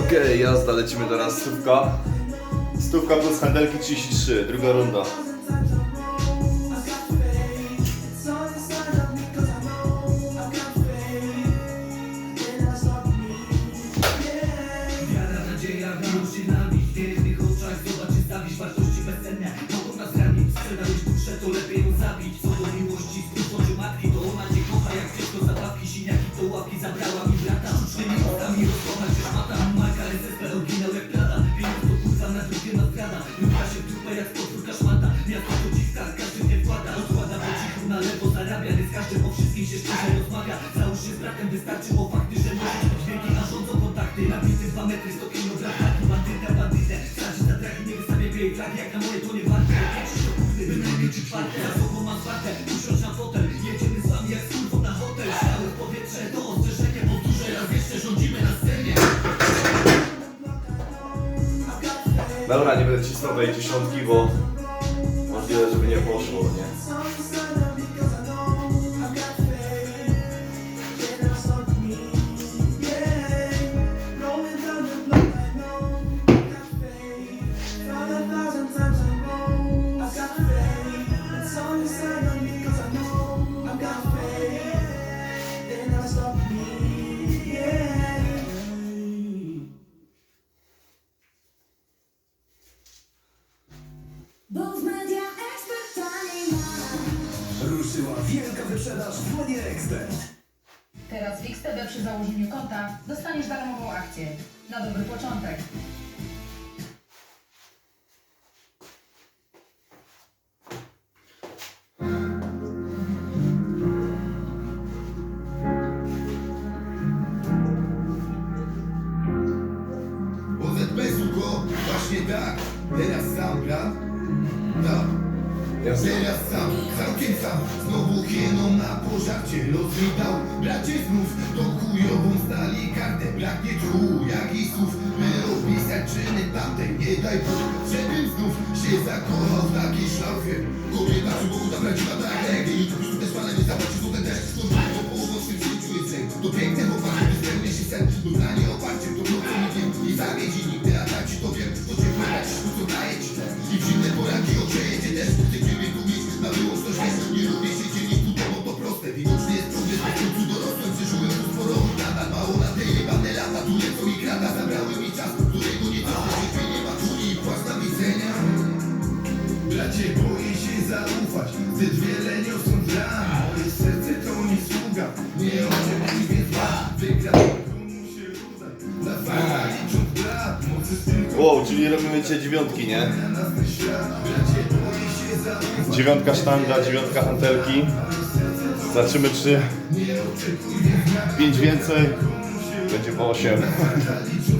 Okej, jazda, lecimy teraz stówka. Stówka plus handelki 33, druga runda. Się szczerze rozmawia Załóż się z bratem, wystarczyło fakty, że możesz być wielki A rządzą kontakty, nabity dwa metry, sto kilogram Taki bandyta, bandytę. Straci za traki, nie wystawia białej flagi. Jak na moje to nie warte. Większość to kurwy, bynajmniej trzy czwarte. Za sobą mam zwarte, usiądź na fotel. Jedziemy z wami jak z kurwą na hotel. Śmiałe w powietrze, to ostrzeżenie Powtórzę. Raz jeszcze, rządzimy na scenie. Dobra, nie będę cisnął tej dziesiątki, bo możliwe, żeby nie poszło, nie? Ruszyła wielka wyprzedaż w Money Expert. Teraz w XTB przy założeniu konta dostaniesz darmową akcję. Na dobry początek. Suko, właśnie tak, teraz sam. Teraz sam, całkiem sam, znowu hieną na pożarcie, rozwitał, bracie znów, tą chujową stali kartę, braknie tchu, jak i słów, my opisać czyny tamtej, nie daj Bóg, żebym znów się zakochał w takiej szlafie, kobieta przy Bogu ta prawdziwa tak reggae, i tu już też pana nie zapłaci złotem też, to po połową w tym życiu jest sen, to piękne chłopaki, gdy spełnia się sen, zbyt wiele niosąc ram, moje serce to nie sługa, nie oczekuj dba, wygra komu się uda, na fala licząc brat, mocy tylko Wow, czyli robimy dzisiaj dziewiątki, nie? na nas ten świat, bracie, boję się zaufać, Dziewiątka sztanga, dziewiątka hantelki. Zobaczymy, czy nie oczekuj 5 więcej będzie po 8. licząc